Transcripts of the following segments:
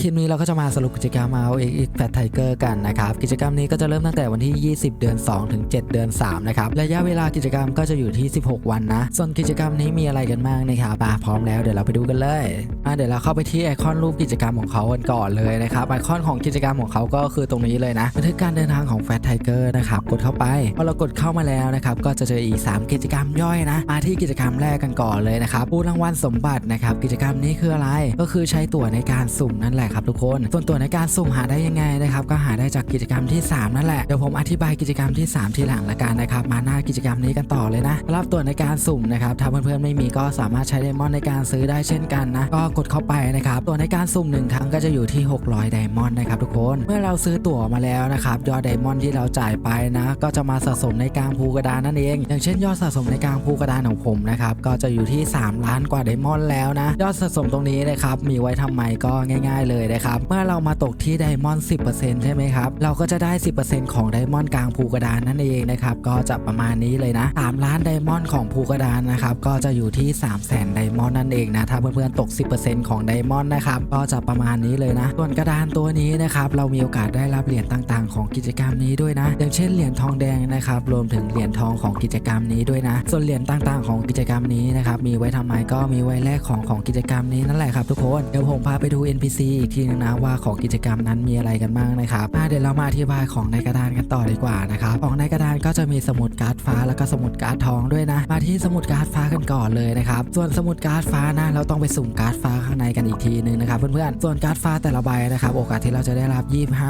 คลิปนี้เราก็จะมาสรุปกิจกรรมเอาเอ็กแฟตไทเกอร์กันนะครับ กิจกรรมนี้ก็จะเริ่มตั้งแต่วันที่ 20 เดือน 2 ถึง 7 เดือน 3 นะครับ ระยะเวลากิจกรรมก็จะอยู่ที่ 16 วันนะ ส่วนกิจกรรมนี้มีอะไรกันบ้างนะครับมาพร้อมแล้วเดี๋ยวเราไปดูกันเลยอะเดี๋ยวเราเข้าไปที่ไอคอนรูปกิจกรรมของเขากันก่อนเลยนะครับไอคอนของกิจกรรมของเขาก็คือตรงนี้เลยนะบันทึกการเดินทางของแฟตไทเกอร์นะครับกดเข้าไปพอเรากดเข้ามาแล้วนะครับก็จะเจออีก 3 กิจกรรมย่อยนะมาที่กิจกรรมแรกกันก่อนเลยนะครับผู้รางวัลสมบัตินะครับกิจกรรมนี้คืออะไรก็คือใช้ตั๋วในการสุ่มนั่นแหละครับทุกคนส่วนตัวในการสุ่มหาได้ยังไงนะครับก็หาได้จากกิจกรรมที่ 3 นั่นแหละเดี๋ยวผมอธิบายกิจกรรมที่ 3 ทีหลังละกันนะครับมาหน้ากิจกรรมนี้กันต่อเลยนะสำหรับตัวในการสุ่มนะครับถ้าเพื่อนๆไม่มีก็สามารถใช้ไดมอนด์ในการซื้อได้เช่นกันนะก็กดเข้าไปนะครับตัวในการสุ่มหนึ่งครั้งก็จะอยู่ที่ 600 ไดมอนด์นะครับทุกคนเมื่อเราซื้อตั๋วมาแล้วนะครับยอดไดมอนด์ที่เราจ่ายไปนะก็จะมาสะสมในกลางภูกระดานนั่นเอง อย่างเช่นยอดสะสมในกลางภูกระดานของผมนะครับก็จะอยู่ที่ 3 ล้านกว่าไดมอนด์แล้วนะยอดสะสมตรงนี้นะครับมีไว้ทำไมก็ง่าย ๆเลยนะครับเมื่อเรามาตกที่ไดมอนด์10%ใช่ไหมครับเราก็จะได้ 10%ของไดมอนด์กลางภูกระดานนั่นเองนะครับก็จะประมาณนี้เลยนะ3ล้านไดมอนด์ของภูกระดานนะครับก็จะอยู่ที่ 3 0 0 0 0 0ไดมอนด์นั่นเองนะถ้าเพื่อนๆตก 10%ของไดมอนด์นะครับก็จะประมาณนี้เลยนะส่วนกระดานตัวนี้นะครับเรามีโอกาสได้รับเหรียญต่างๆ ของกิจกรรมนี้ด้วยนะ อย่างเช่นเหรียญทองแดงนะครับรวมถึงเหรียญทองของกิจกรรมนี้ด้วยนะ ส่วนเหรียญต่างๆ ของกิจกรรมนี้นะครับมีไว้ทำไมก็มีไว้แลกของของกิจกรรมนี้นั่นแหละครับทุกคนเดี๋ยวผมพาไปดู NPC อีกทีนึงนะว่าของกิจกรรมนั้นมีอะไรกันบ้างนะครับเดี๋ยวเรามาอธิบายของในกระดานกันต่อดีกว่านะครับของในกระดานก็จะมีสมุดการ์ดฟ้าแล้วก็สมุดการ์ดทองด้วยนะ มาที่สมุดการ์ดฟ้ากันก่อนเลยนะครับส่วนสมุดการ์ดฟ้านะเราต้องไปสุ่มการ์ดฟ้าข้างในกันอีกทีนึงนะครับเพื่อนๆส่วนการ์ดฟ้าแต่ละใบนะครับโอกาสที่เราจะได้รับ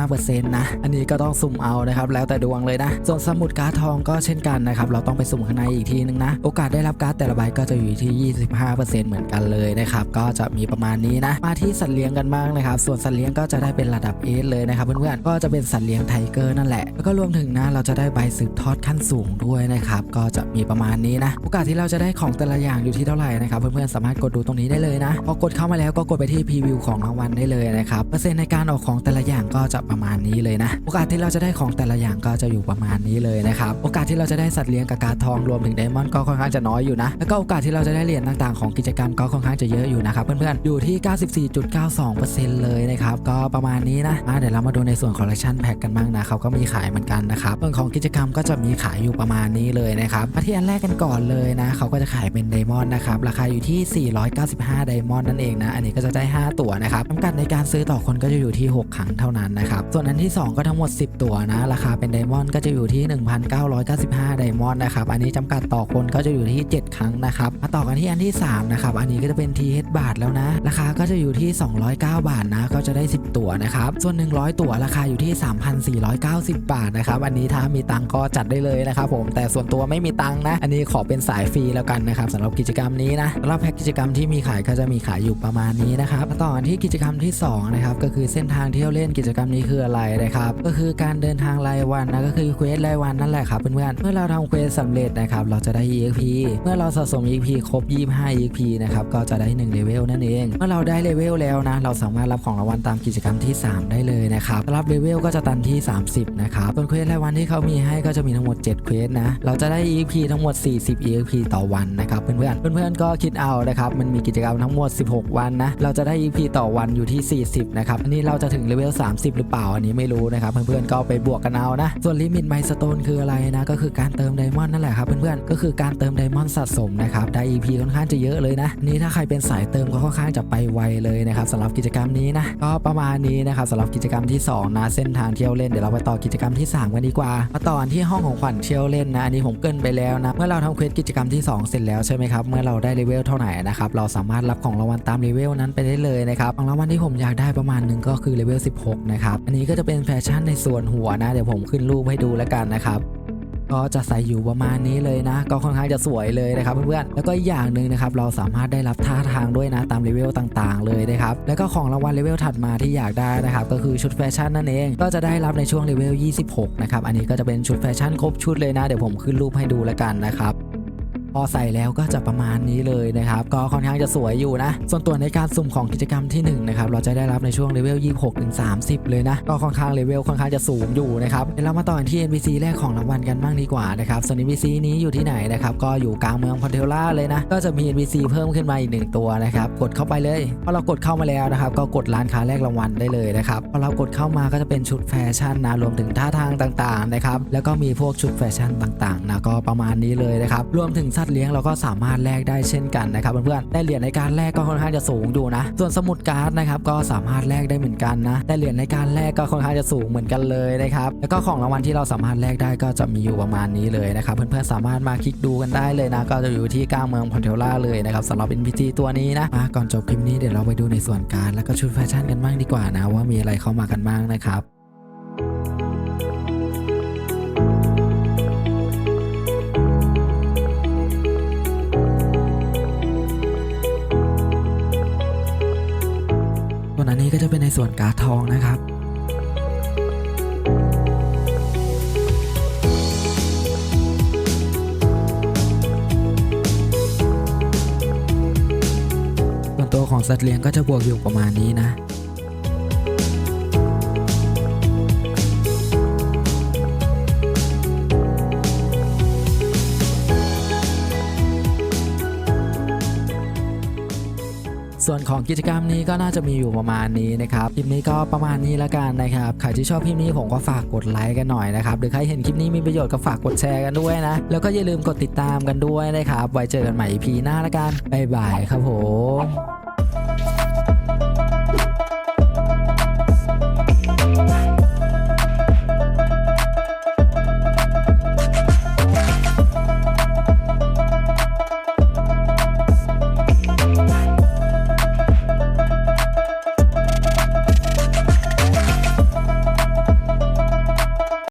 25%นะอันนี้ก็ต้องสุ่มเอานะครับแล้วแต่ดวงเลยนะ ส่วนสมุดการ์ดทองก็เช่นกันนะครับเราต้องไปสุ่มข้างในอีกทีนึงนะโอกาสได้รับการ์ดแต่ละใบก็จะอยู่ที่ 25%เหมือนกันเลยนะครับก็จะมีประมาณนี้นะมาที่สัตว์เลี้ยงกันบ้างนะครับ ส่วนสัตว์เลี้ยงก็จะได้เป็นระดับเอสเลยนะครับเพื่อนๆก็จะเป็นสัตว์เลี้ยงไทเกอร์นั่นแหละแล้วก็รวมถึงนะเราจะได้ใบสืบทอดขั้นสูงด้วยนะครับก็จะมีประมาณนี้นะ โอกาสที่เราจะได้ของแต่ละอย่างอยู่ที่เท่าไหร่นะครับเพื่อนๆสามารถกดดูตรงนี้ได้เลยนะพอกดเข้ามาแล้วก็กดไปที่พรีวิวของรางวัลได้เลยนะครับเปอร์เซ็นต์ในการออกของแต่ละอย่างก็จะประมาณนี้เลยนะ โอกาสที่เราจะได้ของแต่ละอย่างก็จะอยู่ประมาณนี้เลยนะครับโอกาสที่เราจะได้สัตว์เลี้ยงกับการทองรวมถึงไดมอนด์ก็ค่อนข้างจะน้อยอยู่นะแล้วก็โอกาสที่เราจะได้เหรียญต่างๆของกิจกรรมก็ค่อนข้างจะเยอะอยู่นะครับเพื่อนๆอยู่ที่ 94.92%เลยนะครับ ก็ประมาณนี้นะเดี๋ยวเรามาดูในส่วนคอลเลคชันแพ็กกันบ้างนะเขาก็มีขายเหมือนกันนะครับส่วนของกิจกรรมก็จะมีขายอยู่ประมาณนี้เลยนะครับมาที่อันแรกกันก่อนเลยนะเขาก็จะขายเป็นไดมอนด์นะครับราคาอยู่ที่ 495ไดมอนด์นั่นเองนะอันนี้ก็จะได้ 5 ตั๋วนะครับจำกัดในการซื้อต่อคนก็จะอยู่ที่ 6 ครั้งเท่านั้นนะครับส่วนอันที่ 2 ก็ทั้งหมด 10 ตั๋วนะราคาเป็นไดมอนด์ก็จะอยู่ที่ 1,995ไดมอนด์นะครับอันนี้จำกัดต่อคนก็จะอยู่ที่ 7 ครั้งนะครับมาต่อกันที่อันที่3นะครับอันนี้ก็จะเป็น TH บาทแล้วนะ ราคาก็จะอยู่ที่ 209 บาทนะก็จะได้ 10 ตั๋วนะครับ ส่วน 100 ตั๋วราคาอยู่ที่ 3,490 บาทนะครับ อันนี้ถ้ามีตังก็จัดได้เลยนะครับผม แต่ส่วนตัวไม่มีตังนะ อันนี้ขอเป็นสายฟรีแล้วกันนะครับสำหรับกิจกรรมนี้นะสำหรับแพ็กกิจกรรมที่มีขายก็จะมีขายอยู่ประมาณนี้นะครับต่อกันที่กิจกรรมที่2นะครับก็คือเส้นทางเที่ยวเล่นกิจกรรมนี้คืออะไรนะครับ ก็คือการเดินทางรายวันนะก็คือเควสรายวันนั่นแหละครับเพื่อนๆเมื่อเราทำเควสสำเร็จนะครับเราจะได้ EXP เมื่อเราสะสม EXP ครบ 25 EXP นะครับก็จะได้1เลเวลนั่นเอง เมื่อเราได้เลเวลแล้วนะเราสามารถรับของรางวัลตามกิจกรรมที่ 3 ได้เลยนะครับสำหรับเลเวลก็จะตันที่ 30 นะครับส่วนเควสรายวันที่เขามีให้ก็จะมีทั้งหมด 7 เควสนะ เราจะได้ EXP ทั้งหมด 40 EXP ต่อวันนะครับเพื่อนๆ เพื่อนๆ ก็คิดเอานะครับ มันมีกิจกรรมทั้งหมด 16 วันนะ เราจะได้ EXP ต่อวันอยู่ที่ 40 นะครับ อันนี้เราจะถึงเลเวล 30 หรือเปล่า อันนี้ไม่รู้นะครับ เพื่อนๆ ก็ไปบวกกันเอานะ ส่วนลิมิตไมสโตนคืออะไรนะ ก็คือการเติมไดมอนด์นั่นแหละครับเพื่อนๆ ก็คือการเติมไดมอนด์สะสมนะครับ ได้ EP ค่อนข้างจะเยอะเลยนะนนี้ถ้าใครเป็นสายเติมก็ค่อนข้างจะไปไวเลยนะครับสำหรับกิจกรรมนี้นะก็ประมาณนี้นะครับสำหรับกิจกรรมที่2นะเส้นทางเที่ยวเล่นเดี๋ยวเราไปต่อกิจกรรมที่ 3 กันดีกว่ามาต่อนที่ห้องของขวัญเที่ยวเล่นนะอันนี้ผมเกินไปแล้วนะเมื่อเราทำเควสกิจกรรมที่ 2 เสร็จแล้วใช่ไหมครับเมื่อเราได้เลเวลเท่าไหร่นะครับเราสามารถรับของรางวัลตามเลเวลนั้นไปได้เลยนะครับของรางวัลที่ผมอยากได้ประมาณหนึ่งก็คือเลเวล16นะครับอันนี้ก็จะเป็นแฟชั่นในส่วนหัวนะเดี๋ยวผมขึ้นรูปให้ดูแล้วกันนะครับ ก็จะใส่อยู่ประมาณนี้เลยนะ ก็ค่อนข้างจะสวยเลยนะครับเพื่อนๆแล้วก็อีกอย่างหนึ่งนะครับเราสามารถได้รับท่าทางด้วยนะตามเลเวลต่างๆ เลยนะครับแล้วก็ของรางวัลเลเวลถัดมาที่อยากได้นะครับก็คือชุดแฟชั่นนั่นเองก็จะได้รับในช่วงเลเวล26นะครับอันนี้ก็จะเป็นชุดแฟชั่นครบชุดเลยนะเดี๋ยวผมขึ้นรูปให้ดูแล้วกันนะครับ พอใส่แล้วก็จะประมาณนี้เลยนะครับ ก็ค่อนข้างจะสวยอยู่นะ ส่วนตัวในการสุ่มของกิจกรรมที่หนึ่งนะครับเราจะได้รับในช่วงเลเวล 26ถึง30 เลยนะ ก็ค่อนข้างเลเวลค่อนข้างจะสูงอยู่นะครับเดี๋ยวเรามาต่อกันที่ NPC แรกของรางวัลกันบ้างดีกว่านะครับส่วน NPC นี้อยู่ที่ไหนนะครับก็อยู่กลางเมืองพอนเทลล่าเลยนะก็จะมี NPC เพิ่มขึ้นมาอีกหนึ่งตัวนะครับกดเข้าไปเลยพอเรากดเข้ามาแล้วนะครับก็กดร้านค้าแลกรางวัลได้เลยนะครับพอเรากดเข้ามาก็จะเป็นชุดแฟชั่นนะรวมถึงท่าทางต่างๆนะครับแล้วก็มีพวกชุดแฟชั่นต่างๆนะก็ประมาณนี้เลยนะครับรวมถึงสัตว์เลี้ยงเราก็สามารถแลกได้เช่นกันนะครับเพื่อนๆได้เหรียญในการแลกก็ค่อนข้างจะสูงอยู่นะ ส่วนสมุดการ์ดนะครับก็สามารถแลกได้เหมือนกันนะได้เหรียญในการแลกก็ค่อนข้างจะสูงเหมือนกันเลยนะครับแล้วก็ของรางวัลที่เราสามารถแลกได้ก็จะมีอยู่ประมาณนี้เลยนะครับเพื่อนๆสามารถมาคลิกดูกันได้เลยนะ ก็จะอยู่ที่กลางเมืองพอนเทล่าเลยนะครับสำหรับ NPC ตัวนี้นะมาก่อนจบคลิปนี้เดี๋ยวเราไปดูในส่วนการดแล้วก็ชุดแฟชั่นกันบ้างดีกว่านะว่ามีอะไรเข้ามากันบ้างนะครับ จะเป็นในส่วนกาทองนะครับส่วนตัวของสัตว์เลี้ยงก็จะบวกอยู่ประมาณนี้นะ ส่วนของกิจกรรมนี้ก็น่าจะมีอยู่ประมาณนี้นะครับคลิปนี้ก็ประมาณนี้แล้วกันนะครับใครที่ชอบคลิปนี้ผมก็ฝากกดไลค์กันหน่อยนะครับหรือใครเห็นคลิปนี้มีประโยชน์ก็ฝากกดแชร์กันด้วยนะ แล้วก็อย่าลืมกดติดตามกันด้วยนะครับไว้เจอกันใหม่ EP หน้าละกันบ๊ายบายครับผม